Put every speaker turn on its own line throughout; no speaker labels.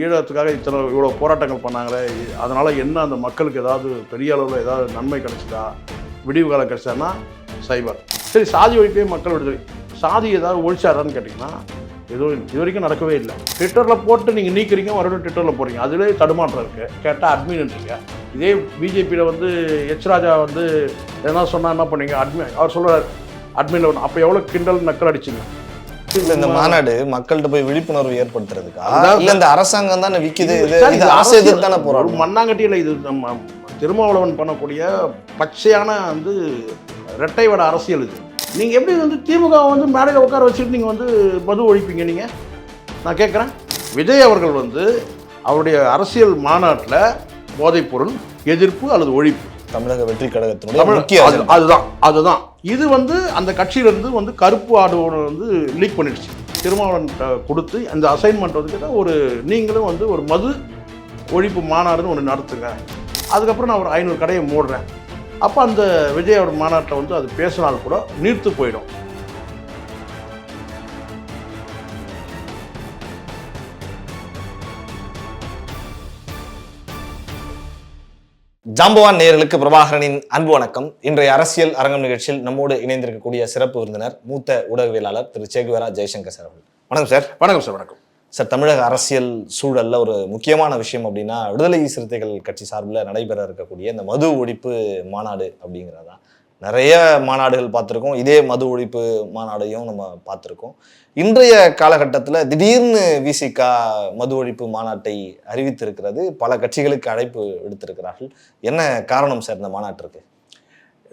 ஈழத்துக்காக இத்தனை இவ்வளோ போராட்டங்கள் பண்ணாங்களே அதனால் என்ன அந்த மக்களுக்கு ஏதாவது பெரிய அளவில் ஏதாவது நன்மை கிடைச்சதா? விடிவு காலம் கிடைச்சதுன்னா சைபர். சரி சாதி ஒழிப்பே மக்கள் விடுதலை. சாதி ஏதாவது ஒழிச்சாரான்னு கேட்டிங்கன்னா எதுவும் இது வரைக்கும் நடக்கவே இல்லை. ட்விட்டரில் போட்டு நீங்கள் நீக்கிறீங்க மறுபடியும் ட்விட்டரில் போகிறீங்க அதுலேயே தடுமாற்றம் இருக்குது கேட்டால் அட்மின்ன்றீங்க இதே பிஜேபியில் வந்து எச் ராஜா வந்து எதனா சொன்னால் என்ன பண்ணீங்க அட்மின் அவர் சொல்கிறார் அட்மினில் ஒன்று அப்போ எவ்வளோ கிண்டல் நக்கல் அடிச்சிங்க?
இந்த மாநாடு மக்கள்கிட்ட போய் விழிப்புணர்வு ஏற்படுத்துறதுக்கா? இல்ல இந்த அரசாங்கம் தானே விக்குது இது அரசு எதிர்த்து தானே போராடும்
மண்ணாங்கட்டியில் இது நம்ம திருமாவளவன் பண்ணக்கூடிய பச்சையான வந்து இரட்டை வட அரசியல் இது. நீங்கள் எப்படி வந்து திமுக வந்து மேடையில் உட்கார வச்சுட்டு நீங்கள் வந்து மது ஒழிப்பீங்க நீங்கள் நான் கேட்குறேன் விஜய் அவர்கள் வந்து அவருடைய அரசியல் மாநாட்டில் போதைப்பொருள் எதிர்ப்பு அல்லது ஒழிப்பு.
தமிழக வெற்றி கழகத்தினுடைய.
அதுதான் அதுதான். இது வந்து அந்த கட்சியிலேருந்து வந்து கருப்பு ஆடு வந்து லீக் பண்ணிடுச்சு. திருமாவளவன் கொடுத்து அந்த அசைன்மெண்ட் வந்து ஒரு நீங்களும் வந்து ஒரு மது ஒழிப்பு மாநாடுன்னு ஒன்று நடத்துங்க. அதுக்கப்புறம் நான் ஒரு ஐநூறு கடையை மூடுறேன். அப்போ அந்த விஜயோட மாநாட்டில் வந்து அது பேசினால் கூட நீர்த்து போயிடும்.
ஜாம்பவான் நேயர்களுக்கு பிரபாகரனின் அன்பு வணக்கம். இன்றைய அரசியல் அரங்கம் நிகழ்ச்சியில் நம்மோடு இணைந்திருக்கக்கூடிய சிறப்பு விருந்தினர் மூத்த ஊடகவியலாளர் திரு. சேகுவரா ஜெய்சங்கர் சார் அவர்கள். வணக்கம் சார்.
வணக்கம் சார் வணக்கம்.
சார் தமிழக அரசியல் சூழல்ல ஒரு முக்கியமான விஷயம் அப்படின்னா விடுதலை சிறுத்தைகள் கட்சி சார்பில் நடைபெற இருக்கக்கூடிய இந்த மது ஒழிப்பு மாநாடு அப்படிங்கிறதா? நிறைய மாநாடுகள் பார்த்துருக்கோம். இதே மது ஒழிப்பு மாநாடையும் நம்ம பார்த்துருக்கோம். இன்றைய காலகட்டத்தில் திடீர்னு விசிகா மது ஒழிப்பு மாநாட்டை அறிவித்திருக்கிறது. பல கட்சிகளுக்கு அழைப்பு விடுத்திருக்கிறார்கள். என்ன காரணம் சார் இந்த மாநாட்டிற்கு?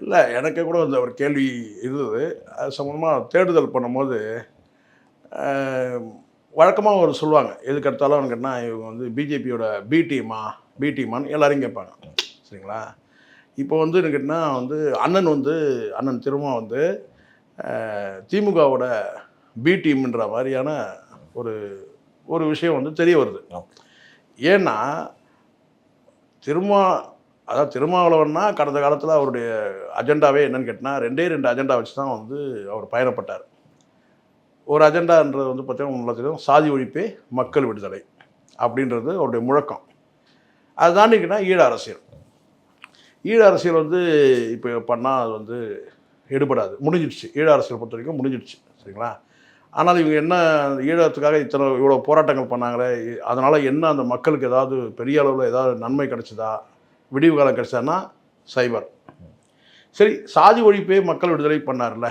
இல்லை எனக்கு கூட அந்த ஒரு கேள்வி இருந்தது. அது சம்மந்தமாக தேடுதல் பண்ணும்போது வழக்கமாக ஒரு சொல்லுவாங்க. எதுக்கு எடுத்தாலும் கேட்டால் இவங்க வந்து பிஜேபியோட பி டீமா பி டீமான்னு எல்லாரையும் கேட்பாங்க. சரிங்களா? இப்போ வந்து கேட்டினா வந்து அண்ணன் வந்து அண்ணன் திரும்ப வந்து திமுகவோட பி டீம்ன்ற மாதிரியான ஒரு ஒரு விஷயம் வந்து தெரிய வருது. ஏன்னா திருமா அதாவது திருமாவளவன்னா கடந்த காலத்தில் அவருடைய அஜெண்டாவே என்னன்னு கேட்டினா ரெண்டே ரெண்டு அஜெண்டா வச்சு தான் வந்து அவர் பயணப்பட்டார். ஒரு அஜெண்டான்றது வந்து பார்த்தீங்கன்னா உங்களுக்கு தெரியும் சாதி ஒழிப்பே மக்கள் விடுதலை அப்படின்றது அவருடைய முழக்கம். அது தாண்டிக்கிட்டா ஈழ அரசியல். ஈழ அரசியல் வந்து இப்போ பண்ணால் அது வந்து எடுபடாது. முடிஞ்சிடுச்சு. ஈழ அரசியல் பொறுத்த வரைக்கும் முடிஞ்சிடுச்சு. சரிங்களா? ஆனால் இவங்க என்ன ஈழத்துக்காக இத்தனை இவ்வளோ போராட்டங்கள் பண்ணாங்களே? அதனால் என்ன அந்த மக்களுக்கு ஏதாவது பெரிய அளவில் ஏதாவது நன்மை கிடைச்சதா? விடிவு காலம் கிடைச்சதான்னா சைபர். சரி சாதி ஒழிப்பே மக்கள் விடுதலை பண்ணார்ல.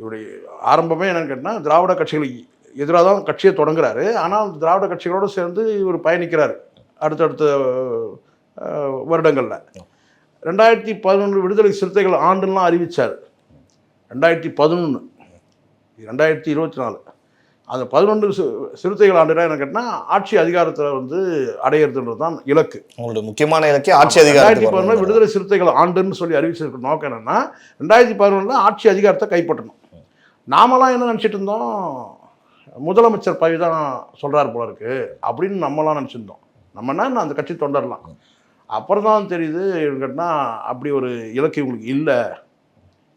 இவருடைய ஆரம்பமே என்னென்னு கேட்டால் திராவிட கட்சிகளுக்கு எதிராக தான் கட்சியை தொடங்குறாரு. ஆனால் திராவிட கட்சிகளோடு சேர்ந்து இவர் பயணிக்கிறார். அடுத்தடுத்த வருடங்களில். ரெண்டாயிரத்தி பதினொன்று விடுதலை சிறுத்தைகள் ஆண்டுலாம் அறிவித்தார் ரெண்டாயிரத்தி பதினொன்று ரெண்டாயிரத்தி இருபத்தி நாலு. அந்த பதினொன்று சிறுத்தைகள் ஆண்டுனா என்ன கேட்டால் ஆட்சி அதிகாரத்தில் வந்து அடையிறதுன்றது தான் இலக்கு.
உங்களுடைய முக்கியமான இலக்கிய ஆட்சி
ரெண்டாயிரத்தி
அதிகாரத்துக்கு
பதினொன்று. விடுதலை சிறுத்தைகள் ஆண்டுன்னு சொல்லி அறிவிச்சிருக்க நோக்கம் என்னன்னா ரெண்டாயிரத்தி பதினொன்றில் ஆட்சி அதிகாரத்தை கைப்பற்றணும். நாமெல்லாம் என்ன நினச்சிட்டு இருந்தோம்? முதலமைச்சர் பதவி தான் சொல்கிறார் போல இருக்கு. அப்படின்னு நம்மலாம் நினச்சிருந்தோம். நம்மனா என்ன அந்த கட்சி தொண்டர்லாம். அப்புறம் தான் தெரியுது இவங்கன்னா அப்படி ஒரு இலக்கு இவங்களுக்கு இல்லை.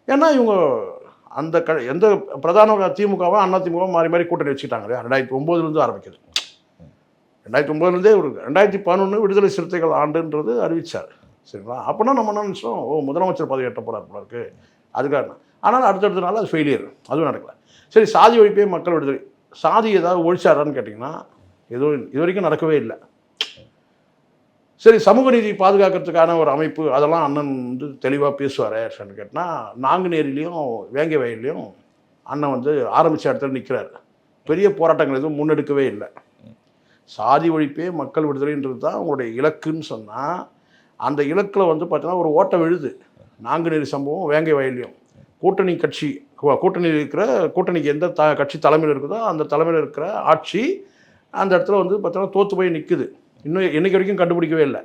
ஏன்னா இவங்க அந்த க எந்த பிரதான திமுகவோ அண்ணா திமுக மாறி மாறி கூட்டணி வச்சுக்கிட்டாங்க ரெண்டாயிரத்தி ஒம்போதுலேருந்து ஆரம்பிக்குது. ரெண்டாயிரத்தி ஒம்போதுலேருந்தே ஒரு ரெண்டாயிரத்தி பதினொன்று விடுதலை சிறுத்தைகள் ஆண்டுன்றது அறிவித்தார் சரிங்களா? அப்போனா நம்ம என்ன நினச்சோம்? ஓ முதலமைச்சர் பதவி எட்ட போகிறார் போல இருக்கு. அதுக்காக ஆனால் அடுத்தடுத்த நாள் அது ஃபெயிலியர் அதுவும் நடக்கல. சரி சாதி ஒழிப்பே மக்கள் விடுதலை. சாதி ஏதாவது ஒழிச்சாரான்னு கேட்டிங்கன்னா எதுவும் இது வரைக்கும் நடக்கவே இல்லை. சரி சமூக நீதி பாதுகாக்கிறதுக்கான ஒரு அமைப்பு அதெல்லாம் அண்ணன் வந்து தெளிவாக பேசுவார் அப்படின்னு கேட்டால் நாங்குநேரிலையும் வேங்கை வயல்லையும் அண்ணன் வந்து ஆரம்பித்த இடத்துல நிற்கிறார் பெரிய போராட்டங்கள் எதுவும் முன்னெடுக்கவே இல்லை. சாதி ஒழிப்பே மக்கள் விடுதலைன்றது தான் உங்களுடைய இலக்குன்னு சொன்னால் அந்த இலக்கில் வந்து பார்த்தீங்கன்னா ஒரு ஓட்டம் விழுது. நாங்குநேரி சம்பவம் வேங்கை வயல்லையும். கூட்டணி கட்சி கூட்டணியில் இருக்கிற கூட்டணிக்கு எந்த த கட்சி தலைமையில் இருக்குதோ அந்த தலைமையில் இருக்கிற ஆட்சி அந்த இடத்துல வந்து பார்த்தீங்கன்னா தோற்று போய் நிற்குது இன்னும் என்னைக்கு வரைக்கும் கண்டுபிடிக்கவே இல்லை.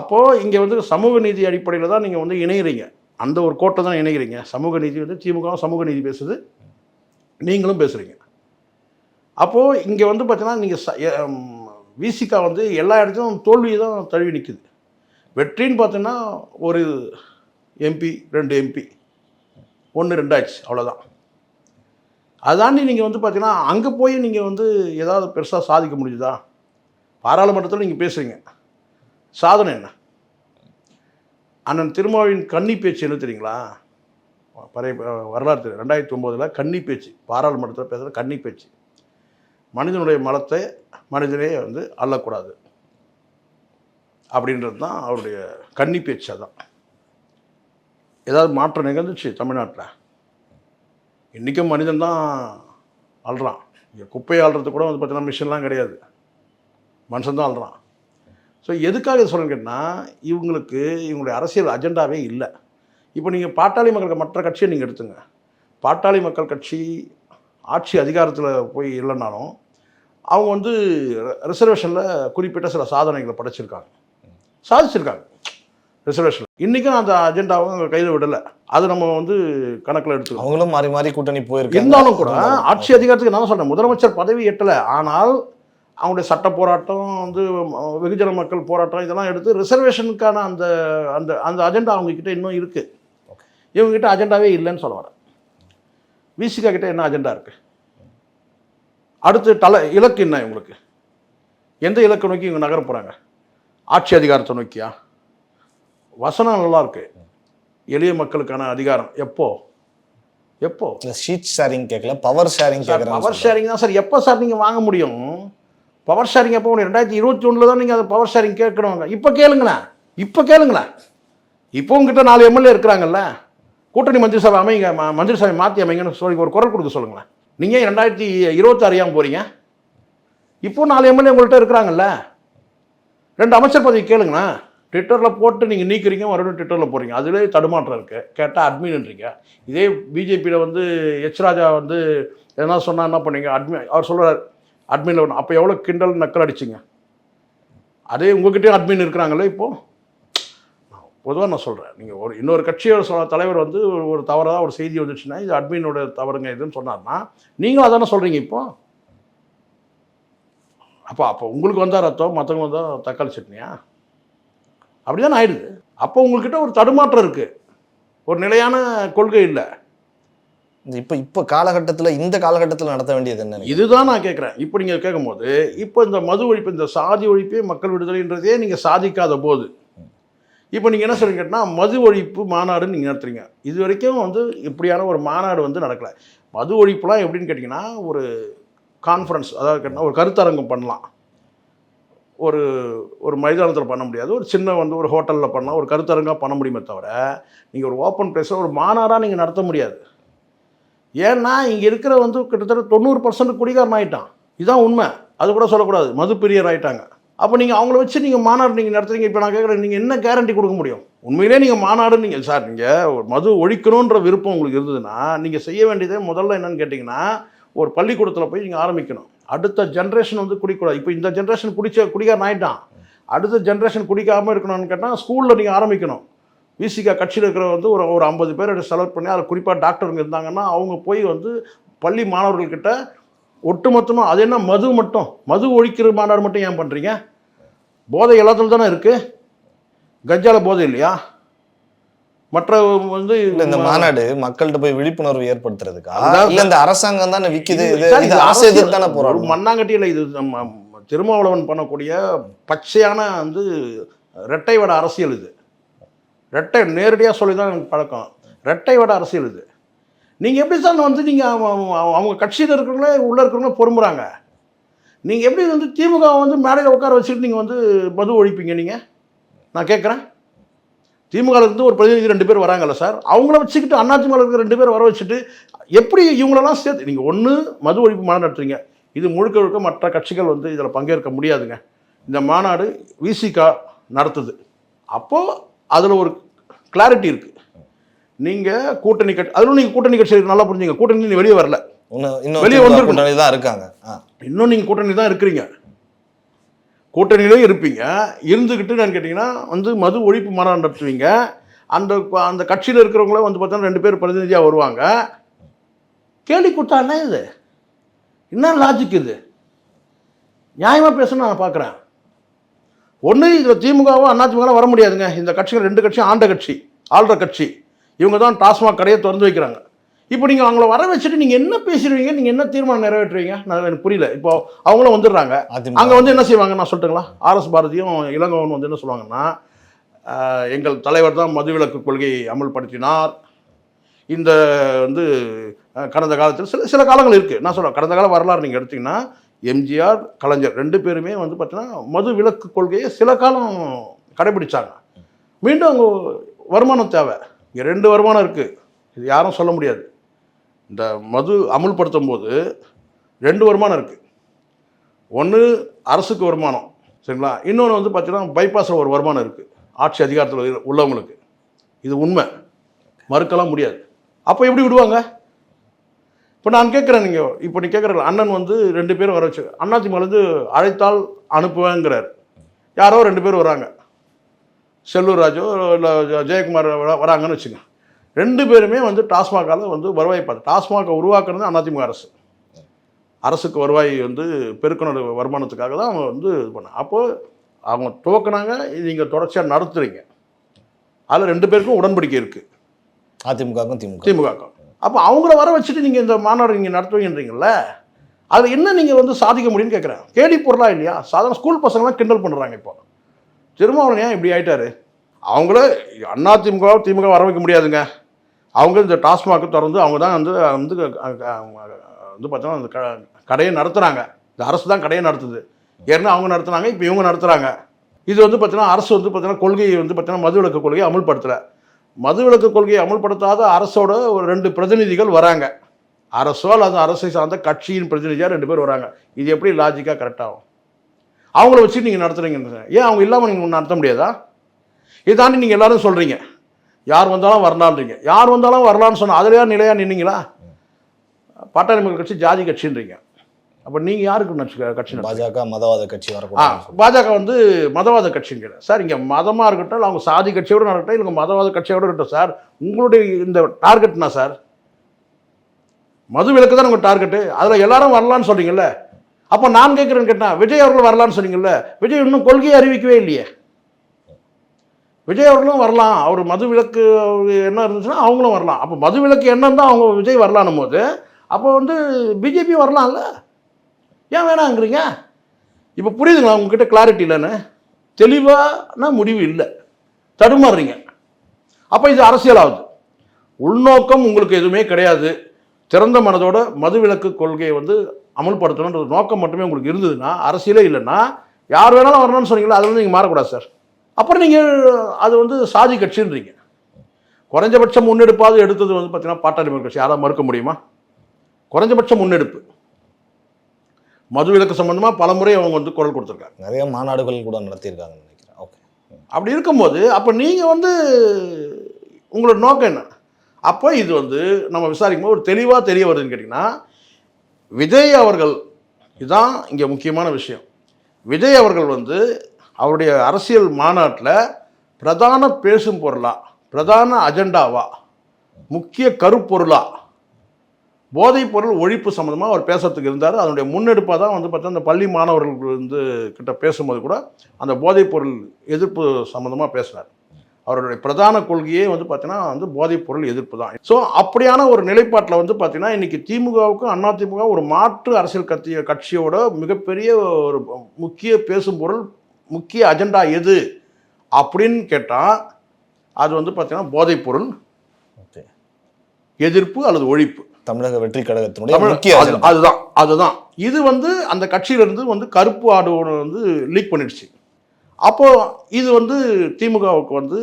அப்போது இங்கே வந்து சமூக நீதி அடிப்படையில் தான் நீங்கள் வந்து இணைகிறீங்க அந்த ஒரு கோட்டை தான் இணைகிறீங்க சமூக நீதி வந்து திமுக சமூக நீதி பேசுது. நீங்களும் பேசுகிறீங்க அப்போது இங்கே வந்து பார்த்தீங்கன்னா நீங்கள் விசிகா வந்து எல்லா இடத்துலையும் தோல்வியை தான் தழுவி நிற்குது வெற்றின்னு பார்த்தீங்கன்னா ஒரு எம்பி ரெண்டு எம்பி ஒன்று ரெண்டாச்சு அவ்வளோதான் அதாண்டி நீங்கள் வந்து பார்த்தீங்கன்னா அங்கே போய் நீங்கள் வந்து ஏதாவது பெருசாக சாதிக்க முடியுதா பாராளுமன்றத்தில் நீங்கள் பேசுகிறீங்க சாதனை என்ன? அண்ணன் திருமாவின் கன்னி பேச்சு என்ன தெரியுங்களா? பழைய வரலாறு ரெண்டாயிரத்தி ஒம்போதில் கன்னி பேச்சு பாராளுமன்றத்தில் பேசுகிற கன்னி பேச்சு. மனிதனுடைய மலத்தை மனிதனே வந்து அள்ளக்கூடாது. அப்படின்றது தான் அவருடைய கன்னி பேச்சு அதான். ஏதாவது மாற்றம் நிகழ்ந்துச்சு தமிழ்நாட்டில்? இன்றைக்கும் மனிதன் தான் அல்றான். இங்கே குப்பையை அல்றது கூட வந்து பார்த்தீங்கன்னா மிஷின்லாம் கிடையாது. மனுஷன் தான் அள்ளுறான் ஸோ எதுக்காக சொல்கிறேன்னு கேட்டால் இவங்களுக்கு இவங்களுடைய அரசியல் அஜெண்டாவே இல்லை. இப்போ நீங்கள் பாட்டாளி மக்கள் மற்ற கட்சியை நீங்கள் எடுத்துங்க. பாட்டாளி மக்கள் கட்சி ஆட்சி அதிகாரத்தில் போய் இல்லைனாலும் அவங்க வந்து ரிசர்வேஷனில் குறிப்பிட்ட சில சாதனைகளை படைச்சிருக்காங்க. சாதிச்சிருக்காங்க. ரிசர்வேஷன் இன்றைக்கும் அந்த அஜெண்டாவை அவங்க கையில் விடலை. அது நம்ம வந்து கணக்கில் எடுத்துக்கணும்.
அவங்களும் மாறி மாறி கூட்டணி போயிருக்காங்க.
இருந்தாலும் கூட ஆட்சி அதிகாரத்துக்கு நான் சொல்றேன் முதலமைச்சர் பதவி எட்டலை. ஆனால் அவங்களுடைய சட்ட போராட்டம் வந்து வெகுஜன மக்கள் போராட்டம் இதெல்லாம் எடுத்து ரிசர்வேஷனுக்கான அந்த அந்த அந்த அஜெண்டா அவங்க கிட்ட இன்னும் இருக்கு. இவங்க கிட்ட அஜெண்டாவே இல்லைன்னு சொல்ல வரேன். விசிகா கிட்ட என்ன அஜெண்டா இருக்கு? அடுத்து தலை இலக்கு என்ன இவங்களுக்கு? எந்த இலக்கை நோக்கி இவங்க நகர போறாங்க? ஆட்சி அதிகாரத்தை நோக்கியா? வசனம் நல்லா இருக்கு. எளிய மக்களுக்கான அதிகாரம். எப்போ? எப்போ?
ஷீட் ஷேரிங் கேட்கல பவர் ஷேரிங்
பவர் ஷேரிங் தான் சார் எப்போ சார் நீங்கள் வாங்க முடியும்? பவர் ஷேரிங் எப்போ ஒன்று ரெண்டாயிரத்தி இருபத்தி ஒன்றில் தான் நீங்கள் அதை பவர் ஷேரிங் கேட்கணுங்க இப்போ கேளுங்களேன். இப்போ கேளுங்களேன். இப்போ உங்ககிட்ட நாலு எம்எல்ஏ இருக்கிறாங்கல்ல. கூட்டணி மந்திரி சபை அமைங்க மந்திரி சபை மாற்றி அமைங்கன்னு சொல்லி ஒரு குரல் கொடுக்க சொல்லுங்களேன். நீங்கள் ரெண்டாயிரத்தி இருபத்தாறு ஏன் போகிறீங்க இப்போ நாலு எம்எல்ஏ உங்கள்கிட்ட இருக்கிறாங்கல்ல. ரெண்டு அமைச்சர் பதவி கேளுங்கண்ணா ட்விட்டரில் போட்டு நீங்கள் நீக்கிறீங்க மறுபடியும் ட்விட்டரில் போகிறீங்க அதிலே தடுமாற்றம் இருக்குது கேட்டால் அட்மின்ன்றீங்க இதே பிஜேபியில் வந்து எச் ராஜா வந்து எதனா சொன்னால் என்ன பண்ணீங்க அட்மின் அவர் சொல்கிறார் அட்மினில் ஒன்று அப்போ எவ்வளோ கிண்டல் நக்கல் அடிச்சிங்க? அதே உங்ககிட்டயும் அட்மின் இருக்கிறாங்களே இப்போது பொதுவாக நான் சொல்கிறேன் நீங்கள் ஒரு இன்னொரு கட்சியோட சொல்ல தலைவர் வந்து ஒரு- தவறாக ஒரு செய்தி வந்துச்சுன்னா இது அட்மினோட தவறுங்க இதுன்னு சொன்னார்னா நீங்களும் அதானே சொல்கிறீங்க இப்போ? அப்போ அப்போ உங்களுக்கு வந்தால் ரத்தம் மற்றவங்க வந்தால் தக்காளி சட்னியா? அப்படி தானே ஆயிடுது. அப்போ உங்கள்கிட்ட ஒரு தடுமாற்றம் இருக்குது ஒரு நிலையான கொள்கை இல்லை.
இப்போ இப்போ காலகட்டத்தில் இந்த காலகட்டத்தில் நடத்த வேண்டியது என்ன
இதுதான் நான் கேட்குறேன் இப்போ நீங்கள் கேட்கும்போது இப்போ இந்த மது ஒழிப்பு இந்த சாதி ஒழிப்பே மக்கள் விடுதலைன்றதே நீங்கள் சாதிக்காத போது. இப்போ நீங்கள் என்ன சொல்றீங்க கேட்டால் மது ஒழிப்பு மாநாடுன்னு நீங்கள் நடத்துறீங்க. இது வரைக்கும் வந்து இப்படியான ஒரு மாநாடு வந்து நடக்கலை. மது ஒழிப்புலாம் எப்படின்னு கேட்டிங்கன்னா ஒரு கான்ஃபரன்ஸ் அதாவது ஒரு கருத்தரங்கம் பண்ணலாம். ஒரு ஒரு மைதானத்தில் பண்ண முடியாது. ஒரு சின்ன வந்து ஒரு ஹோட்டலில் பண்ணலாம். ஒரு கருத்தரங்காக பண்ண முடியுமே தவிர நீங்கள் ஒரு ஓப்பன் பிளேஸில் ஒரு மாநாடாக நீங்கள் நடத்த முடியாது. ஏன்னா இங்கே இருக்கிற வந்து கிட்டத்தட்ட தொண்ணூறு பர்சன்ட் குடிகாரன் ஆயிட்டான். இதுதான் உண்மை. அது கூட சொல்லக்கூடாது. மது பிரியர் ஆகிட்டாங்க அப்போ நீங்கள் அவங்கள வச்சு நீங்கள் மாநாடு நீங்கள் நடத்துறீங்க. இப்போ நான் கேட்குறேன் நீங்கள் என்ன கேரண்டி கொடுக்க முடியும்? உண்மையிலே நீங்கள் மாநாடு நீங்கள் சார் நீங்கள் ஒரு மது ஒழிக்கணுன்ற விருப்பம் உங்களுக்கு இருந்ததுன்னா நீங்கள் செய்ய வேண்டியதே முதல்ல என்னன்னு கேட்டிங்கன்னா ஒரு பள்ளிக்கூடத்தில் போய் நீங்கள் ஆரம்பிக்கணும். அடுத்த ஜென்ரேஷன் வந்து குடிக்கூடாது இப்போ இந்த ஜென்ரேஷன் குடிச்ச குடிகாரன் ஆகிட்டான் அடுத்த ஜென்ரேஷன் குடிக்காமல் இருக்கணும்னு கேட்டால் ஸ்கூலில் நீங்கள் ஆரம்பிக்கணும். விசிகா கட்சியில் இருக்கிற வந்து ஒரு ஒரு ஐம்பது பேர் செலக்ட் பண்ணி அதில் குறிப்பாக டாக்டருங்க இருந்தாங்கன்னா அவங்க போய் வந்து பள்ளி மாணவர்கள்கிட்ட ஒட்டுமொத்தமாக அது என்ன மது மட்டும் மது ஒழிக்கிற மாநாடு மட்டும் ஏன் பண்ணுறீங்க போதை எல்லாத்துல தானே இருக்குது கஞ்சால போதை இல்லையா? மற்ற வந்து
இந்த மாநாடு மக்கள்கிட்ட போய் விழிப்புணர்வு ஏற்படுத்துறதுக்கா? இல்ல இந்த அரசாங்கம் தானே விக்குது இது அரசு எதிர்த்து தானே
ஒரு
போராடும்
மண்ணாங்கட்டி இல்லை இது நம்ம திருமாவளவன் பண்ணக்கூடிய பச்சையான வந்து ரெட்டை வட அரசியல் இது. ரெட்டை நேரடியாக சொல்லி தான் எனக்கு பழக்கம். ரெட்டை அரசியல் இது. நீங்கள் எப்படி சார் வந்து நீங்கள் அவங்க கட்சியில் இருக்கிறவங்களே உள்ளே இருக்கிறவங்களே பொறுமுறாங்க? நீங்கள் எப்படி வந்து திமுக வந்து மேடையில் உட்கார வச்சுட்டு நீங்கள் வந்து மது ஒழிப்பீங்க நீங்கள் நான் கேட்குறேன் திமுகலேருந்து ஒரு பிரதிநிதி ரெண்டு பேர் வராங்கல்ல சார்? அவங்கள வச்சுக்கிட்டு அதிமுக இருக்கிற ரெண்டு பேர் வர வச்சுட்டு எப்படி இவங்களெல்லாம் சேர்த்து நீங்கள் ஒன்று மது ஒழிப்பு மாநாடு நடத்துறீங்க. இது முழுக்க முழுக்க மற்ற கட்சிகள் வந்து இதில் பங்கேற்க முடியாதுங்க. இந்த மாநாடு விசிகா நடத்துது. அப்போது அதில் ஒரு கிளாரிட்டி இருக்குது நீங்கள் கூட்டணி கட்சி அதிலும் நீங்கள் கூட்டணி கட்சி நல்லா புரிஞ்சுங்க. கூட்டணி வெளியே வரல. வெளிய வந்திருக்கணும்.
கூட்டணி தான் இருக்காங்க.
இன்னும் நீங்கள் கூட்டணி தான் இருக்கிறீங்க. கூட்டணியிலே இருப்பீங்க. இருந்துக்கிட்டு நான் கேட்டிங்கன்னா வந்து மது ஒழிப்பு மாநாடு நடத்துவீங்க. அந்த அந்த கட்சியில் இருக்கிறவங்கள வந்து பார்த்தோன்னா ரெண்டு பேர் பிரதிநிதியாக வருவாங்க. கேலி கொடுத்தா என்ன இது? என்ன லாஜிக் இது? நியாயமாக பேசணும் நான் பார்க்குறேன் ஒன்று இதில் திமுகவும் அதிமுகவும் வர முடியாதுங்க. இந்த கட்சிகள் ரெண்டு கட்சியும் ஆண்ட கட்சி ஆள்ற கட்சி. இவங்க தான் டாஸ்மாக் கடையை திறந்து வைக்கிறாங்க. இப்போ நீங்கள் அவங்கள வர வச்சுட்டு நீங்கள் என்ன பேசிடுவீங்க நீங்கள் என்ன தீர்மானம் நிறைவேற்றுவீங்க நான் எனக்கு புரியல. இப்போ அவங்களும் வந்துடுறாங்க. அங்கே வந்து என்ன செய்வாங்க? நான் சொல்லட்டுங்களா ஆர்எஸ் பாரதியும் இளங்கோவன் வந்து என்ன சொல்லுவாங்கன்னா எங்கள் தலைவர் தான் மதுவிலக்கு கொள்கையை அமல்படுத்தினார். இந்த வந்து கடந்த காலத்தில் சில சில காலங்கள் இருக்குது நான் சொல்கிறேன் கடந்த கால வரலாறு நீங்கள் எடுத்தீங்கன்னா எம்ஜிஆர் கலைஞர் ரெண்டு பேருமே வந்து பார்த்தீங்கன்னா மது விலக்கு கொள்கையை சில காலம் கடைபிடிச்சாங்க. மீண்டும் அவங்க வருமானம் தேவை. இங்கே ரெண்டு வருமானம் இருக்குது இது யாரும் சொல்ல முடியாது. இந்த மது அமுல்படுத்தும் போது ரெண்டு வருமானம் இருக்குது ஒன்று அரசுக்கு வருமானம் சரிங்களா? இன்னொன்று வந்து பார்த்தீங்கன்னா பைபாஸில் ஒரு வருமானம் இருக்குது ஆட்சி அதிகாரத்தில் உள்ளவங்களுக்கு. இது உண்மை. மறுக்கலாம் முடியாது. அப்போ எப்படி விடுவாங்க? இப்போ நான் கேட்குறேன் நீங்கள் இப்போ நீ கேட்குற அண்ணன் வந்து ரெண்டு பேரும் வர வச்சு அதிமுகலேருந்து அழைத்தால் அனுப்புவேங்கிறார். யாரோ ரெண்டு பேர் வராங்க. செல்லூர் ராஜோ இல்லை ஜெயக்குமார் வர- வராங்கன்னு வச்சுங்க. ரெண்டு பேருமே வந்து டாஸ்மாகால வந்து வருவாய் பார்த்து டாஸ்மாகை உருவாக்குறது அதிமுக அரசு. அரசுக்கு வருவாய் வந்து பெருக்கணும் வருமானத்துக்காக தான் அவங்க வந்து இது பண்ண அப்போ அவங்க துவக்குனாங்க இது நீங்கள் தொடர்ச்சியாக நடத்துறீங்க. அதில் ரெண்டு பேருக்கும் உடன்படிக்கை இருக்குது
அதிமுகவுக்கும் திமுக.
திமுக அப்போ அவங்கள வர வச்சுட்டு நீங்கள் இந்த மாநாடு நீங்கள் நடத்துவீங்கன்றீங்கள அது என்ன நீங்கள் வந்து சாதிக்க முடியும்னு கேட்குறேன் கேடி பொருளா இல்லையா? சாதாரண ஸ்கூல் பசங்களாம் கிண்டல் பண்ணுறாங்க இப்போ. திருமாவளவன் ஏன் இப்படி ஆயிட்டாரு? அவங்கள அண்ணா திமுக திமுக வர வைக்க முடியாதுங்க. அவங்க இந்த டாஸ்மாக் திறந்து அவங்க தான் வந்து வந்து வந்து பார்த்தோன்னா அந்த க- கடையை நடத்துகிறாங்க இந்த அரசு தான் கடையை நடத்துது. ஏன்னா அவங்க நடத்துனாங்க இப்போ இவங்க நடத்துகிறாங்க இது வந்து பார்த்தீங்கன்னா அரசு வந்து பார்த்தீங்கன்னா கொள்கையை வந்து பார்த்தீங்கன்னா மதுவிலக்கு கொள்கையை அமல்படுத்தலை. மதுவிலக்கு கொள்கையை அமல்படுத்தாத அரசோட ஒரு ரெண்டு பிரதிநிதிகள் வராங்க. அரசோ அல்லது அரசை சார்ந்த கட்சியின் பிரதிநிதியாக ரெண்டு பேர் வராங்க. இது எப்படி லாஜிக்காக கரெக்டாகும் அவங்கள வச்சு நீங்கள் நடத்துகிறீங்க ஏன் அவங்க இல்லாமல் நீங்கள் நடத்த முடியாதா? இதை தாண்டி நீங்கள் எல்லாரும் சொல்கிறீங்க யார் வந்தாலும் வரலான்றீங்க யார் வந்தாலும் வரலான்னு சொன்னால் அதில் யார் நிலையாக நின்னீங்களா? பாட்டாளி மக்கள் கட்சி ஜாதி கட்சின்றீங்க. அப்போ நீங்கள் யாருக்கு நட்சி கட்சி?
பாஜக மதவாத கட்சி வரக்கூடாது
பாஜக வந்து மதவாத கட்சிங்கிற சார் இங்கே மதமாக இருக்கட்டும் இல்லை அவங்க சாதி கட்சியோட இருக்கட்டும் இல்லை மதவாத கட்சியோட இருக்கட்டும் சார் உங்களுடைய இந்த டார்கெட்னா சார்? மது விலக்கு தான் உங்கள் டார்கெட்டு அதில் எல்லாரும் வரலான்னு சொல்றீங்கல்ல அப்போ நான் கேட்குறேன்னு கேட்டேன் விஜய் அவர்கள் வரலான்னு சொன்னீங்கல்ல. விஜய் இன்னும் கொள்கையை அறிவிக்கவே இல்லையே. விஜய் அவர்களும் வரலாம். அவர் மது விலக்கு என்ன இருந்துச்சுன்னா அவங்களும் வரலாம். அப்போ மது விலக்கு என்னன்னு தான் அவங்க விஜய் வரலான்னும் போது அப்போ வந்து பிஜேபி வரலாம்ல. ஏன் வேணாங்கிறீங்க? இப்போ புரியுதுங்களா உங்ககிட்ட கிளாரிட்டி இல்லைன்னு? தெளிவான முடிவு இல்லை. தடுமாறுறீங்க. அப்போ இது அரசியல் ஆகுது. உள்நோக்கம் உங்களுக்கு எதுவுமே கிடையாது. திறந்த மனதோட மதுவிலக்கு கொள்கையை வந்து அமல்படுத்தணுன்ற நோக்கம் மட்டுமே உங்களுக்கு இருந்ததுன்னா அரசியலே இல்லைன்னா யார் வேணாலும் வரணும்னு சொன்னீங்களா அதில் நீங்கள் மாறக்கூடாது சார். அப்புறம் நீங்கள் அது வந்து சாதி கட்சின்றீங்க. குறைஞ்சபட்ச முன்னெடுப்பாவது எடுத்தது வந்து பார்த்தீங்கன்னா பாட்டாளி மக்கள் கட்சி. யாராவது மறுக்க முடியுமா? குறைஞ்சபட்ச முன்னெடுப்பு. மதுவிலக்கு சம்பந்தமாக பல முறை அவங்க வந்து குரல் கொடுத்துருக்காங்க.
நிறைய மாநாடுகள் கூட நடத்தியிருக்காங்கன்னு நினைக்கிறேன். ஓகே
அப்படி இருக்கும்போது அப்போ நீங்கள் வந்து உங்களோட நோக்கம் என்ன? அப்போ இது வந்து நம்ம விசாரிக்கும் போது ஒரு தெளிவாக தெரிய வருதுன்னு கேட்டிங்கன்னா விஜய் அவர்கள் இதுதான் இங்கே முக்கியமான விஷயம். விஜய் அவர்கள் வந்து அவருடைய அரசியல் மாநாட்டில் பிரதான பேசும் பொருளா பிரதான அஜெண்டாவா முக்கிய கருப்பொருளா போதைப் பொருள் ஒழிப்பு சம்மந்தமாக அவர் பேசுறதுக்கு இருந்தார். அதனுடைய முன்னெடுப்பாக தான் வந்து பார்த்தா அந்த பள்ளி மாணவர்கள் வந்து கிட்ட பேசும்போது கூட அந்த போதைப் பொருள் எதிர்ப்பு சம்மந்தமாக பேசினார் அவருடைய பிரதான கொள்கையே வந்து பார்த்தீங்கன்னா வந்து போதைப் பொருள் எதிர்ப்பு தான். ஸோ அப்படியான ஒரு நிலைப்பாட்டில் வந்து பார்த்தீங்கன்னா இன்னைக்கு திமுகவுக்கும் அதிமுக ஒரு மாற்று அரசியல் கட்சி கட்சியோட மிகப்பெரிய ஒரு முக்கிய பேசும் பொருள் முக்கிய அஜெண்டா எது அப்படின்னு கேட்டால் அது வந்து பார்த்தீங்கன்னா போதைப் பொருள்
ஓகே.
எதிர்ப்பு அல்லது ஒழிப்பு.
தமிழக வெற்றி கழகத்தினுடைய முக்கிய.
அதுதான் அதுதான். இது வந்து அந்த கட்சியிலிருந்து வந்து கருப்பு ஆடோட வந்து லீக் பண்ணிடுச்சு. அப்போ இது வந்து திமுகவுக்கு வந்து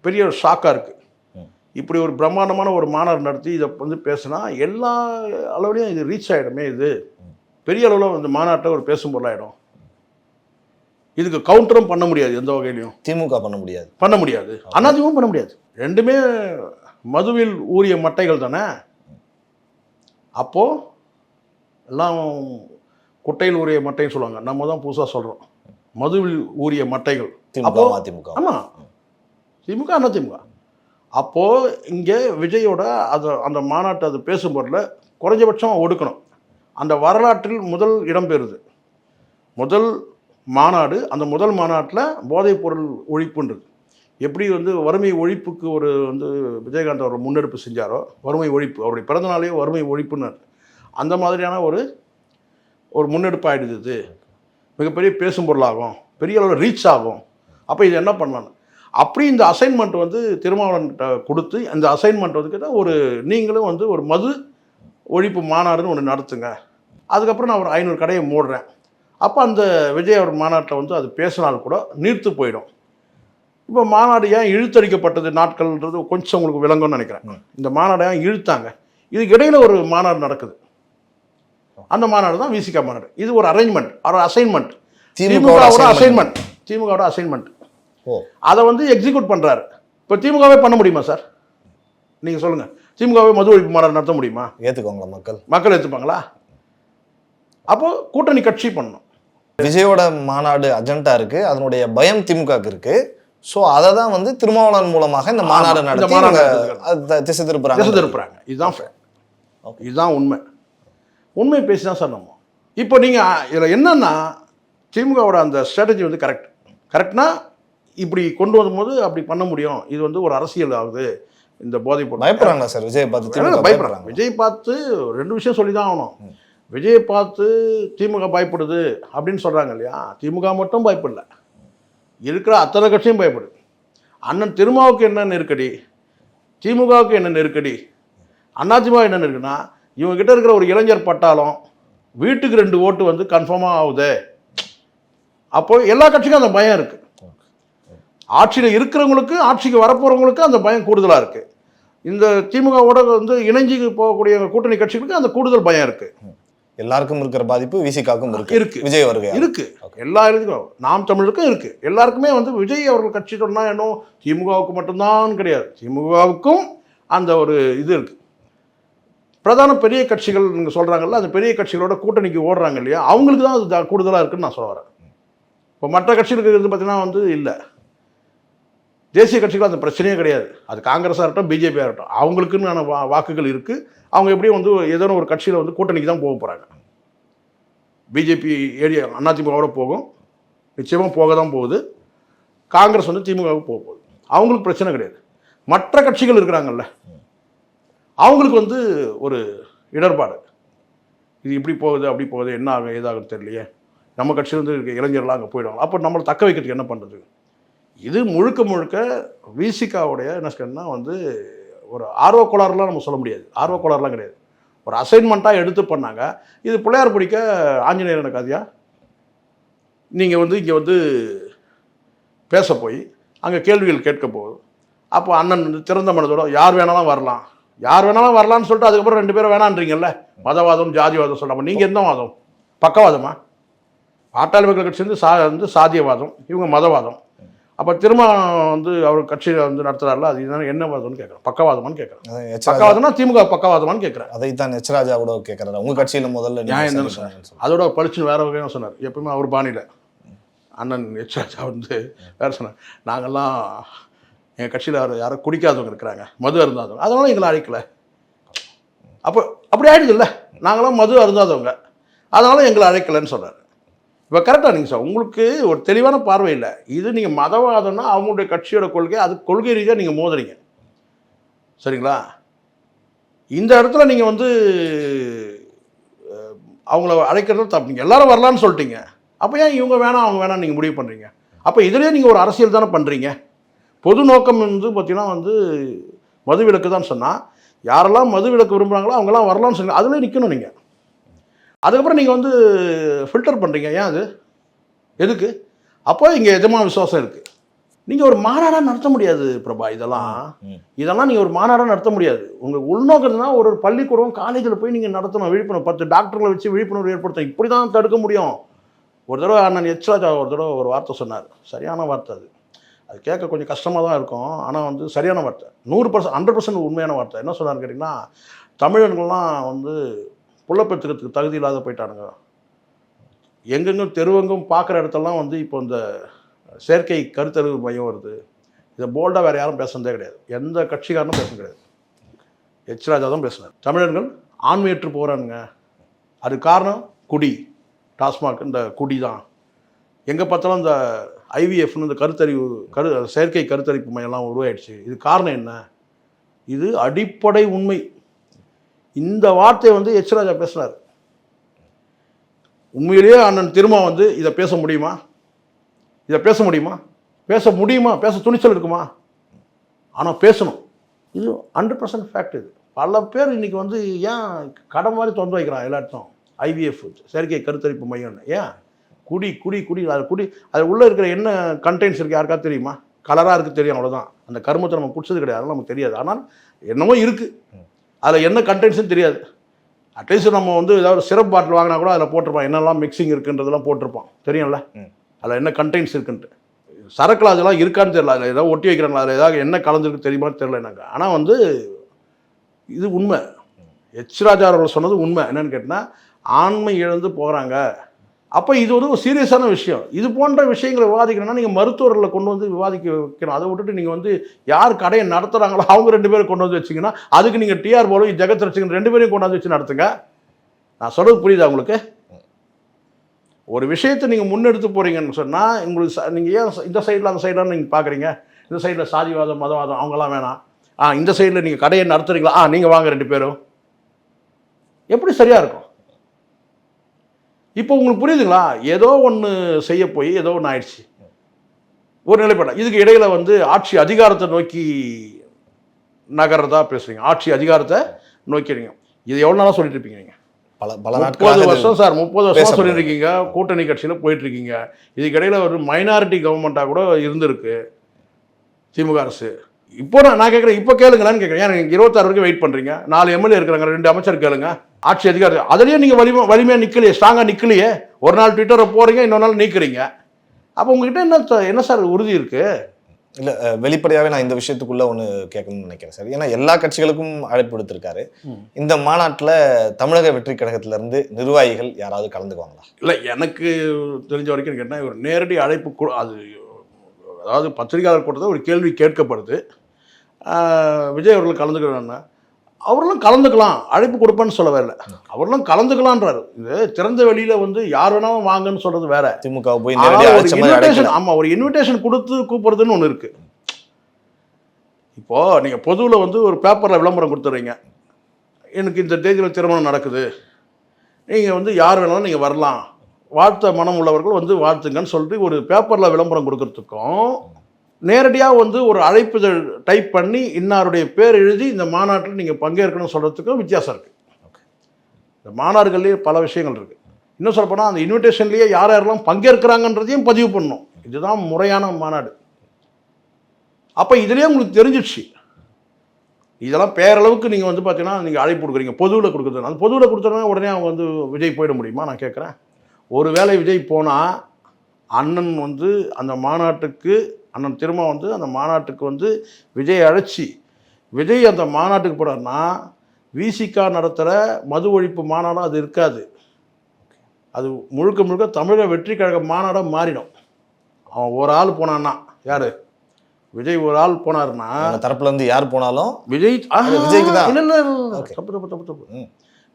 பெரிய ஒரு ஷாக்காக இருக்கு.
ம்.
இப்படி ஒரு பிரம்மாண்டமான ஒரு மாநாடு நடத்தி இதை வந்து பேசினா எல்லா அளவுலையும் இது ரீச் ஆகிடுமே இது. பெரிய அளவில் இந்த மாநாட்டை ஒரு பேசும் பொருளாயிடும். இதுக்கு கவுண்டரும் பண்ண முடியாது எந்த வகையிலையும்.
திமுக பண்ண முடியாது.
பண்ண முடியாது. அதிமுகவும் பண்ண முடியாது. ரெண்டுமே மதுவில் ஊறிய மட்டைகள் தானே? அப்போ எல்லாம் குட்டையில் ஊறிய மட்டைன்னு சொல்லுவாங்க. நம்ம தான் புதுசாக சொல்கிறோம் மதுவில் ஊறிய மட்டைகள். அப்போ-
அதிமுக
ஆமாம் திமுக அண்ணா திமுக. அப்போது இங்கே விஜயோட அது அந்த மாநாட்டு அது பேசும் பொருளை குறைஞ்சபட்சம் ஒடுக்கணும். அந்த வரலாற்றில் முதல் இடம் பெறுது முதல் மாநாடு அந்த முதல் மாநாட்டில் போதைப் பொருள் ஒழிப்புன்றது. எப்படி வந்து வறுமை ஒழிப்புக்கு ஒரு வந்து விஜயகாந்த் அவர் முன்னெடுப்பு செஞ்சாரோ வறுமை ஒழிப்பு அவருடைய பிறந்தநாளே வறுமை ஒழிப்புன்னு அந்த மாதிரியான ஒரு ஒரு முன்னெடுப்பாகிடுது இது மிகப்பெரிய பேசும் பொருளாகும் பெரிய அளவில் ரீச் ஆகும். அப்போ இது என்ன பண்ணலாம் அப்படி இந்த அசைன்மெண்ட் வந்து திருமாவளவன்கிட்ட கொடுத்து அந்த அசைன்மெண்ட் வந்து ஒரு நீங்களும் வந்து ஒரு மது ஒழிப்பு மாநாடுன்னு ஒன்று நடத்துங்க. அதுக்கப்புறம் நான் ஒரு ஐநூறு கடையை மூடுறேன். அப்போ அந்த விஜய் அவர் மாநாட்டில் வந்து அது பேசினால் கூட நீர்த்து போயிடும். இப்போ மாநாடு ஏன் இழுத்தடிக்கப்பட்டது நாட்கள்ன்றது கொஞ்சம் உங்களுக்கு விளங்கும்னு நினைக்கிறேன். இந்த மாநாடு ஏன் இழுத்தாங்க? இதுக்கு இடையில ஒரு மாநாடு நடக்குது. அந்த மாநாடு தான் விசிகா மாநாடு. இது ஒரு அரேஞ்ச்மெண்ட் ஒரு அசைன்மெண்ட்
திமுகவோட.
அசைன்மெண்ட் திமுகவோட அசைன்மெண்ட்
ஓ.
அதை வந்து எக்ஸிக்யூட் பண்ணுறாரு இப்போ திமுகவே பண்ண முடியுமா சார் நீங்கள் சொல்லுங்கள் திமுகவே மது ஒழிப்பு மாநாடு நடத்த முடியுமா?
ஏத்துக்கோங்களா மக்கள்?
மக்கள் எடுத்துப்பாங்களா அப்போ கூட்டணி கட்சி பண்ணணும்.
விஜயோட மாநாடு அஜெண்டா இருக்கு. அதனுடைய பயம் திமுகக்கு இருக்கு. சோ அதை தான் வந்து திருமாவளவன் மூலமாக இந்த மாநாடு நடத்தி திசை திருப்புறாங்க.
திசை திருப்புறாங்க. இதுதான். இதுதான் உண்மை. உண்மை பேசி தான் சார் நம்ம இப்போ நீங்கள் இதில் என்னன்னா திமுகவோட அந்த ஸ்ட்ராட்டஜி வந்து கரெக்ட் கரெக்ட்னா இப்படி கொண்டு வரும்போது அப்படி பண்ண முடியும். இது வந்து ஒரு அரசியல் ஆகுது. இந்த போதைப் பொருள்.
பயப்படுறாங்களா சார்? விஜய் பார்த்து
பயப்படுறாங்க. விஜய் பார்த்து ரெண்டு விஷயம் சொல்லி தான் ஆகணும் விஜயை பார்த்து திமுக பயப்படுது அப்படின்னு சொல்கிறாங்க இல்லையா? திமுக மட்டும் பயப்படல. இருக்கிற அத்தனை கட்சியும் பயப்படுது அண்ணன் திருமாவுக்கு என்ன நெருக்கடி? திமுகவுக்கு என்ன நெருக்கடி? அதிமுக என்ன நெருக்குன்னா இவங்க கிட்ட இருக்கிற ஒரு இளைஞர் பட்டாளம் வீட்டுக்கு ரெண்டு ஓட்டு வந்து கன்ஃபார்மாக ஆகுது. அப்போ எல்லா கட்சிக்கும் அந்த பயம் இருக்குது ஆட்சியில் இருக்கிறவங்களுக்கு ஆட்சிக்கு வரப்போகிறவங்களுக்கு அந்த பயம் கூடுதலாக இருக்குது இந்த திமுகவோட வந்து இணைஞ்சு போகக்கூடிய கூட்டணி கட்சிகளுக்கு அந்த கூடுதல் பயம் இருக்குது
எல்லாருக்கும் இருக்கிற பாதிப்பு விசிகாக்கும் இருக்கு.
இருக்கு.
விஜய் வருகை
இருக்கு. எல்லா இதுக்கும். நாம் தமிழுக்கும் இருக்கு. எல்லாருக்குமே வந்து விஜய் அவர்கள் கட்சி சொன்னா என்ன? திமுகவுக்கு மட்டும்தான் கிடையாது. திமுகவுக்கும் அந்த ஒரு இது இருக்கு. பிரதான பெரிய கட்சிகள் நீங்கள் சொல்கிறாங்கல்ல அந்த பெரிய கட்சிகளோட கூட்டணிக்கு ஓடுறாங்க இல்லையா? அவங்களுக்கு தான் அது ஜா- கூடுதலா இருக்குன்னு நான் சொல்ல வரேன். இப்போ மற்ற கட்சிகளுக்கு இருந்து பார்த்தீங்கன்னா வந்து இல்லை. தேசிய கட்சிகள் அந்த பிரச்சனையே கிடையாது. அது காங்கிரஸாக இருக்கட்டும் பிஜேபியாக இருக்கட்டும். அவங்களுக்குன்னு வா வாக்குகள் இருக்குது அவங்க எப்படியும் வந்து ஏதோ ஒரு கட்சியில் வந்து கூட்டணிக்கு தான் போக போகிறாங்க பிஜேபி ஏரியா அதிமுகவோட போகும். நிச்சயமாக போக தான் போகுது. காங்கிரஸ் வந்து திமுகவுக்கு போக போகுது. அவங்களுக்கு பிரச்சனை கிடையாது. மற்ற கட்சிகள் இருக்கிறாங்கல்ல அவங்களுக்கு வந்து ஒரு இடர்பாடு. இது இப்படி போகுது அப்படி போகுது என்ன ஆகும் ஏதாகும் தெரியலையே. நம்ம கட்சியிலேருந்து இருக்க இளைஞர்லாம் அங்கே போயிடுவாங்க. அப்போ நம்மளை தக்க வைக்கிறதுக்கு என்ன பண்ணுறது இது முழுக்க முழுக்க விசிகாவுடைய என்ன சொல்றேன்னா வந்து ஒரு ஆர்வ கோளாறுலாம் நம்ம சொல்ல முடியாது. ஆர்வ கோளாறுலாம் கிடையாது. ஒரு அசைன்மெண்ட்டாக எடுத்து பண்ணாங்க. இது பிள்ளையார் பிடிக்க ஆஞ்சநேயர் கதையா நீங்கள் வந்து இங்கே வந்து பேச போய் அங்கே கேள்விகள் கேட்க போகுது அப்போ அண்ணன் வந்து திறந்த மனதோட யார் வேணாலும் வரலாம். யார் வேணாலும் வரலாம்னு சொல்லிட்டு அதுக்கப்புறம் ரெண்டு பேரும் வேணான்றீங்கல்ல? மதவாதம் ஜாதிவாதம் சொல்லாமல் நீங்கள் எந்த வாதம்? பக்கவாதமா? பாட்டாளி மக்கள் கட்சி வந்து சா வந்து சாதியவாதம் இவங்க மதவாதம். அப்போ திரும்ப வந்து அவர் கட்சியில் வந்து நடத்துறாருல அது என்ன- என்ன வாதம்னு கேட்குறேன் பக்கவாதமான்னு கேட்குறேன் பக்கவாதம்னா திமுக பக்கவாதமான்னு கேட்குறேன்
அதைத்தான் எச் ராஜா கூட கேட்கறாரு உங்க கட்சியில முதல்ல
நியாயம் தானே
பண்ணுங்கன்னு சொல்லி.
அதோட பளிச்சுன்னு வேற வகையாக சொன்னார். எப்பவுமே அவர் பாணியில். அண்ணன் எச் ராஜா வந்து வேற சொன்னார். நாங்கள்லாம் எங்கள் கட்சியில் யாரும் யாரும் குடிக்காதவங்க இருக்கிறாங்க. மது அருந்தாதவங்க. அதனால எங்களை அழைக்கல. அப்போ அப்படி ஆயிடுது இல்லை நாங்களாம் மது அருந்தாதவங்க. அதனால எங்களை அழைக்கலைன்னு சொன்னார். இப்போ கரெக்டாக நீங்கள் சார் உங்களுக்கு ஒரு தெளிவான பார்வை இல்லை. இது நீங்கள் மதவாதம்னா அவங்களுடைய கட்சியோட கொள்கை அது கொள்கை ரீதியாக நீங்கள் மோதுறீங்க. சரிங்களா? இந்த இடத்துல நீங்கள் வந்து அவங்கள அழைக்கிறது தப்பு. நீங்கள் எல்லாரும் வரலான்னு சொல்லிட்டீங்க. அப்போ ஏன் இவங்க வேணாம் அவங்க வேணாம் நீங்கள் முடிவு பண்ணுறீங்க அப்போ இதுலேயே நீங்கள் ஒரு அரசியல் தானே பண்ணுறீங்க பொது நோக்கம் வந்து பார்த்தீங்கன்னா வந்து மது விலக்கு தான் சொன்னால் யாரெல்லாம் மது விலக்கு விரும்புகிறாங்களோ அவங்கெல்லாம் வரலாம்னு சொல்லுங்க அதிலே நிற்கணும் நீங்கள் அதுக்கப்புறம் நீங்கள் வந்து ஃபில்டர் பண்ணுறீங்க ஏன் அது? எதுக்கு? அப்போ இங்கே எஜமான விசுவாசம் இருக்குது நீங்கள் ஒரு மாநாடாக நடத்த முடியாது பிரபா இதெல்லாம். இதெல்லாம் நீங்கள் ஒரு மாநாடாக நடத்த முடியாது. உங்கள் உள்நோக்கத்துனா ஒரு ஒரு பள்ளிக்கூடம் காலேஜில் போய் நீங்கள் நடத்தணும் விழிப்புணர்வு. பத்து டாக்டர்களை வச்சு விழிப்புணர்வு ஏற்படுத்தணும். இப்படி தான் தடுக்க முடியும். ஒரு தடவை அண்ணன் எச் ராஜா ஒரு தடவை ஒரு வார்த்தை சொன்னார். சரியான வார்த்தை அது. அது கேட்க கொஞ்சம் கஷ்டமாக தான் இருக்கும். ஆனால் வந்து சரியான வார்த்தை. நூறு பர்சன்ட் ஹண்ட்ரட் பர்சன்ட் உண்மையான வார்த்தை. என்ன சொன்னார்னு கேட்டிங்கன்னா தமிழர்கள்லாம் வந்து புள்ளப்பெற்றுக்கிறதுக்கு தகுதி இல்லாத போயிட்டானுங்க. எங்கெங்கும் தெருவெங்கும் பார்க்குற இடத்தெல்லாம் வந்து இப்போ இந்த செயற்கை கருத்தறிவு மையம் வருது. இதை போல்டாக வேறு யாரும் பேசுனதே கிடையாது. எந்த கட்சிக்காரனும் பேச கிடையாது. எச் ராஜா தான் பேசினார். தமிழர்கள் ஆண்மையற்று போகிறானுங்க அது காரணம் குடி. டாஸ்மாக் இந்த குடி தான். எங்கே பார்த்தாலும் இந்த ஐவிஎஃப்னு இந்த கருத்தறிவு கரு செயற்கை கருத்தரிப்பு மையம்லாம் உருவாயிடுச்சு. இது காரணம் என்ன? இது அடிப்படை உண்மை. இந்த வார்த்தையை வந்து எச் ராஜா பேசுகிறார் உண்மையிலேயே அண்ணன் திரும்ப வந்து இதை பேச முடியுமா? இதை பேச முடியுமா? பேச முடியுமா? பேச துணிச்சல் இருக்குமா? ஆனால் பேசணும். இது ஹண்ட்ரட் பர்சன்ட் ஃபேக்ட் இது. பல பேர் இன்னைக்கு வந்து ஏன் கடை மாதிரி திறந்து வைக்கிறான் எல்லாத்தையும் ஐவிஎஃப் செயற்கை கருத்தரிப்பு மையம்னு. ஏன்? குடி குடி குடி அது குடி அது உள்ளே இருக்கிற என்ன கண்டென்ட்ஸ் இருக்குது யாருக்கா தெரியுமா? கலராக இருக்குது தெரியும் அவ்வளோதான் அந்த கருமத்தை நம்ம குடிச்சது கிடையாது அதெல்லாம் நமக்கு தெரியாது. ஆனால் என்னமோ இருக்குது அதில் என்ன கண்டென்ட்ஸ்னு தெரியாது. அட்லீஸ்ட் நம்ம வந்து ஏதாவது சிரப் பாட்டில் வாங்கினா கூட அதில் போட்டிருப்பான் என்னெல்லாம் மிக்சிங் இருக்குன்றதெல்லாம் போட்டிருப்பான் தெரியும்ல. அதில் என்ன கண்டென்ட்ஸ் இருக்குன்ட்டு. சரக்குல அதெல்லாம் இருக்கான்னு தெரியல. அதில் ஏதாவது ஒட்டி வைக்கிறாங்களா? அதில் ஏதாவது என்ன கலந்துருக்கு தெரியுமா தெரியல எனக்கு. ஆனால் வந்து இது உண்மை. எச் ராஜா அவர்கள் சொன்னது உண்மை. என்னன்னு கேட்டினா ஆண்மை இழந்து போகிறாங்க அப்போ இது வந்து ஒரு சீரியஸான விஷயம். இது போன்ற விஷயங்களை விவாதிக்கணும்னா நீங்கள் மருத்துவர்களை கொண்டு வந்து விவாதிக்க வைக்கணும். அதை விட்டுட்டு நீங்கள் வந்து யார் கடையை நடத்துகிறாங்களோ அவங்க ரெண்டு பேரும் கொண்டு வந்து வச்சிங்கன்னா அதுக்கு நீங்கள் டிஆர் போலும் ஜெகத் ரசிகன் ரெண்டு பேரையும் கொண்டாந்து வச்சு நடத்துங்க. நான் சொல்கிறது புரியுதா உங்களுக்கு? ஒரு விஷயத்தை நீங்கள் முன்னெடுத்து போகிறீங்கன்னு சொன்னால் உங்களுக்கு நீங்கள் ஏன் இந்த சைடில் அந்த சைடில் நீங்கள் பார்க்குறீங்க இந்த சைடில் சாதிவாதம் மதவாதம் அவங்களாம் வேணாம். ஆ இந்த சைடில் நீங்கள் கடையை நடத்துறீங்களா? ஆ நீங்கள் வாங்க ரெண்டு பேரும். எப்படி சரியாக இருக்கும்? இப்போ உங்களுக்கு புரியுதுங்களா? ஏதோ ஒன்று செய்ய போய் ஏதோ ஒன்று ஆயிடுச்சு. ஒரு நிலைப்பாடு. இதுக்கு இடையில வந்து ஆட்சி அதிகாரத்தை நோக்கி நகர்றதா பேசுறீங்க. ஆட்சி அதிகாரத்தை நோக்கிறீங்க இது எவ்வளோ நாளாக சொல்லிட்டு இருப்பீங்க நீங்கள்
பல பல
முப்பது வருஷம் சார் முப்பது வருஷம் இருக்கீங்க கூட்டணி கட்சியில் போயிட்டு இருக்கீங்க இதுக்கு இடையில ஒரு மைனாரிட்டி கவர்மெண்ட்டாக கூட இருந்திருக்கு. திமுக அரசு. இப்போ நான் நான் கேட்குறேன் இப்போ கேளுங்களான்னு கேட்குறேன். ஏன் இருபத்தாறு வரைக்கும் வெயிட் பண்ணுறீங்க நாலு எம்எல்ஏ இருக்கிறாங்க ரெண்டு அமைச்சர் கேளுங்க. ஆட்சி அதிகாரம் அதுலேயே நீங்கள் வலிமை வலிமையாக நிற்கலையே ஸ்ட்ராங்காக நிற்கலையே ஒரு நாள் ட்விட்டரை போகிறீங்க இன்னொரு நாள் நீக்குறீங்க. அப்போ உங்ககிட்ட என்ன என்ன சார் உறுதி இருக்குது
இல்ல அஹ், வெளிப்படையாவே நான் இந்த விஷயத்துக்குள்ள ஒண்ணு கேட்கணும்னு நினைக்கிறேன் சார். ஏன்னா எல்லா கட்சிகளுக்கும் அழைப்பு விடுத்திருக்காரு
ம்.
இந்த மாநாட்டுல தமிழக வெற்றி கழகத்துல இருந்து நிர்வாகிகள் யாராவது கலந்துக்குவாங்களா?
இல்லை எனக்கு தெரிஞ்ச வரைக்கும் கேட்டால் ஒரு நேரடி அழைப்பு அது அதாவது பத்திரிகையாளர் கூட்டத்தில் ஒரு கேள்வி கேட்கப்படுது. விஜய் அவர்கள் கலந்துக்கிறாங்க அவர்களும் கலந்துக்கலாம். அழைப்பு கொடுப்பேன்னு சொல்லவே இல்லை அவர்களும் கலந்துக்கலான்றாரு. இது திறந்த வெளியில வந்து யார் வேணாலும் வாங்கன்னு சொல்றது வேற.
திமுக போய்
இன்விடேஷன் ஆமா ஒரு இன்விடேஷன் கொடுத்து கூப்பிடுறதுன்னு ஒன்று இருக்கு. இப்போ நீங்க பொதுவில் வந்து ஒரு பேப்பர்ல விளம்பரம் கொடுத்துறீங்க. எனக்கு இந்த தேதியில் திருமணம் நடக்குது. நீங்கள் வந்து யார் வேணாலும் நீங்கள் வரலாம். வாழ்த்த மனம் உள்ளவர்கள் வந்து வாழ்த்துங்கன்னு சொல்லிட்டு ஒரு பேப்பரில் விளம்பரம் கொடுக்கறதுக்கும் நேரடியாக வந்து ஒரு அழைப்புதழ் டைப் பண்ணி இன்னாருடைய பேர் எழுதி இந்த மாநாட்டில் நீங்கள் பங்கேற்கணும்னு சொல்கிறதுக்கும் வித்தியாசம் இருக்குது இந்த மாநாடுகள்லேயே பல விஷயங்கள் இருக்குது இன்னும் சொல்லப்போனால் அந்த இன்விடேஷன்லேயே யார் யாரெல்லாம் பங்கேற்கிறாங்கன்றதையும் பதிவு பண்ணணும். இதுதான் முறையான மாநாடு. அப்போ இதுலேயே உங்களுக்கு தெரிஞ்சிடுச்சு. இதெல்லாம் பேரளவுக்கு நீங்கள் வந்து பார்த்தீங்கன்னா நீங்கள் அழைப்பு கொடுக்குறீங்க. பொதுவில் கொடுக்குறது. அந்த பொதுவில் கொடுத்தோன்னா உடனே அவங்க வந்து விஜய் போயிட முடியுமா? நான் கேட்குறேன் ஒருவேளை விஜய் போனால் அண்ணன் வந்து அந்த மாநாட்டுக்கு அண்ணன் திரும்ப வந்து அந்த மாநாட்டுக்கு வந்து விஜய் அழைச்சி விஜய் அந்த மாநாட்டுக்கு போனார்னா விசிகா நடத்துகிற மது ஒழிப்பு மாநாடம் அது இருக்காது அது முழுக்க முழுக்க தமிழக வெற்றி கழக மாநாடாக மாறிடும் அவன் ஒரு ஆள் போனான்னா யார் விஜய் ஒரு ஆள் போனாருன்னா
அவங்க தரப்புல இருந்து யார் போனாலும்
விஜய்
விஜய்க்கு தான்.
இல்ல, இல்ல. தப்பு தப்பு தப்பு தப்பு.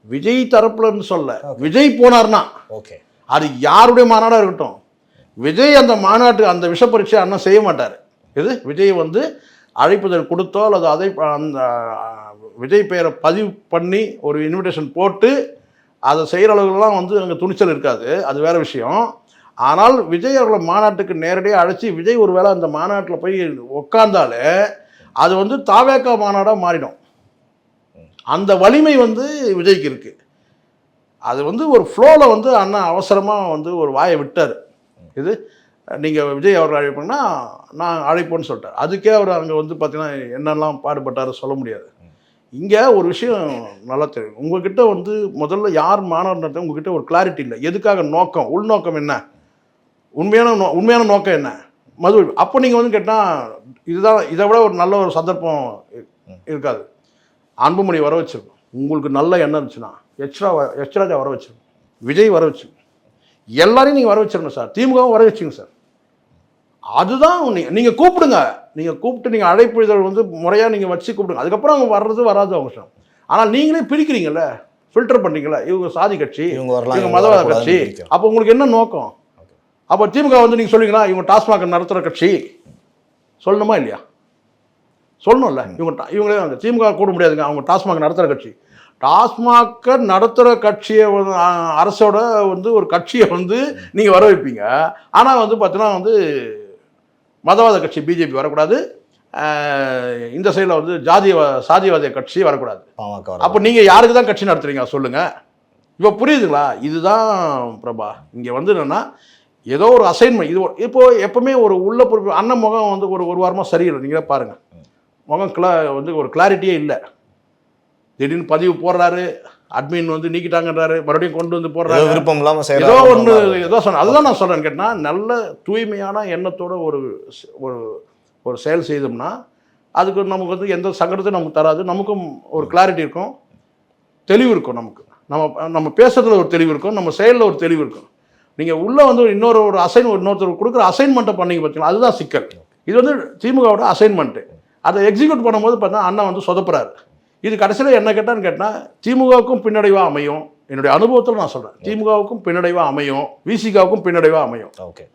விஜய் தரப்புலன்னு சொல்ல
Okay.
விஜய் போனார்னா
ஓகே
அது யாருடைய மாநாடா இருக்கட்டும் விஜய் அந்த மாநாட்டு அந்த விஷ பரீட்சை அண்ணன் செய்ய மாட்டார். இது விஜய் வந்து அழைப்புதல் கொடுத்தோ அல்லது அதை அந்த விஜய் பெயரை பதிவு பண்ணி ஒரு இன்விடேஷன் போட்டு அதை செய்கிற அளவுக்குலாம் வந்து அங்கே துணிச்சல் இருக்காது. அது வேறு விஷயம். ஆனால் விஜய் அவர்களை மாநாட்டுக்கு நேரடியாக அழைச்சி விஜய் ஒரு வேளை அந்த மாநாட்டில் போய் உட்காந்தாலே அது வந்து தாவேக்கா மாநாடாக மாறிடும். அந்த வலிமை வந்து விஜய்க்கு இருக்குது அது வந்து ஒரு ஃப்ளோவில் வந்து அண்ணா அவசரமாக வந்து ஒரு வாயை விட்டார். இது நீங்கள் விஜய் அவர்கள் அழைப்புன்னா நான் அழைப்போன்னு சொல்லிட்டேன் அதுக்கே அவர் அங்கே வந்து பார்த்தீங்கன்னா என்னெல்லாம் பாடுபட்டார் சொல்ல முடியாது. இங்கே ஒரு விஷயம் நல்லா தெரியும். உங்ககிட்ட வந்து முதல்ல யார் மாணவர் உங்ககிட்ட ஒரு கிளாரிட்டி இல்லை. எதுக்காக நோக்கம்? உள்நோக்கம் என்ன? உண்மையான நோ உண்மையான நோக்கம் என்ன? மது அப்போ நீங்கள் வந்து கேட்டால் இதுதான் இதை விட ஒரு நல்ல ஒரு சந்தர்ப்பம் இருக்காது. அன்புமணி வர வச்சிருக்கும். உங்களுக்கு நல்ல எண்ணம் இருந்துச்சுன்னா எச்ரா எச்ராஜா வர வச்சிருக்கும். விஜய் வர வச்சிருக்கும். எல்லாரையும் நீங்கள் வர வச்சிருங்க சார். திமுகவும் வர வச்சுங்க சார். அதுதான் நீங்கள் கூப்பிடுங்க. நீங்கள் கூப்பிட்டு நீங்கள் அழைப்பு இதழ் வந்து முறையாக நீங்கள் வச்சு கூப்பிடுங்க. அதுக்கப்புறம் அவங்க வர்றது வராது அவங்க ஆனால் நீங்களே பிரிக்கிறீங்கல்ல ஃபில்டர் பண்ணுறீங்களா இவங்க சாதி கட்சி
இவங்க வரலாம்
இவங்க மதவாத கட்சி. அப்போ உங்களுக்கு என்ன நோக்கம்? அப்போ திமுக வந்து நீங்கள் சொல்லுவீங்களா இவங்க டாஸ்மாக் நடத்துகிற கட்சி? சொல்லணுமா இல்லையா? சொல்லணும்ல. இவங்க இவங்களே வந்து திமுக கூட முடியாதுங்க அவங்க டாஸ்மாக் நடத்துகிற கட்சி. டாஸ்மாகை நடத்துகிற கட்சியை வந்து அரசோட வந்து ஒரு கட்சியை வந்து நீங்கள் வர வைப்பீங்க ஆனால் வந்து பார்த்தீங்கன்னா வந்து மதவாத கட்சி பிஜேபி வரக்கூடாது. இந்த சைடில் வந்து ஜாதிய சாதியவாத கட்சி வரக்கூடாது. அப்போ நீங்கள் யாருக்கு தான் கட்சி நடத்துறீங்க? சொல்லுங்கள் இப்போ புரியுதுங்களா? இதுதான் பிரபா. இங்கே வந்து என்னென்னா ஏதோ ஒரு அசைன்மெண்ட் இது ஒரு- இப்போ எப்பவுமே ஒரு உள்ள பொறுப்பு அண்ணன் முகம் வந்து ஒரு ஒரு வாரமாக சரியில்லை. நீங்களே பாருங்கள் முகம் கிளா வந்து ஒரு கிளாரிட்டியே இல்லை. திடீர்னு பதிவு போடுறாரு அட்மின் வந்து நீக்கிட்டாங்கன்றாரு மறுபடியும் கொண்டு வந்து போடுறாரு.
விருப்பம் இல்லாம
ஏதோ ஒன்று ஏதோ சொன்ன அதுதான் நான் சொல்கிறேன்னு கேட்டால் நல்ல தூய்மையான எண்ணத்தோட ஒரு ஒரு ஒரு செயல் செய்தோம்னா அதுக்கு நமக்கு வந்து எந்த சங்கடத்தையும் நமக்கு தராது. நமக்கும் ஒரு கிளாரிட்டி இருக்கும். தெளிவு இருக்கும் நமக்கு. நம்ம நம்ம பேசுறதுல ஒரு தெளிவு இருக்கும். நம்ம செயலில் ஒரு தெளிவு இருக்கும். நீங்கள் உள்ளே வந்து இன்னொரு ஒரு அசைன் இன்னொருத்தர் கொடுக்குற அசைன்மெண்ட்டை பண்ணீங்க பார்த்தீங்களா அதுதான் சிக்கல். இது வந்து திமுகவோட அசைன்மெண்ட்டு அதை எக்ஸிக்யூட் பண்ணும்போது பார்த்தா அண்ணன் வந்து சொதப்புறாரு. இது கடைசியில் என்ன கேட்டான்னு கேட்டால் திமுகவுக்கும் பின்னடைவாக அமையும். என்னுடைய அனுபவத்தில் நான் சொல்கிறேன் திமுகவுக்கும் பின்னடைவாக அமையும். விசிகாவுக்கும் பின்னடைவாக அமையும்.
ஓகே.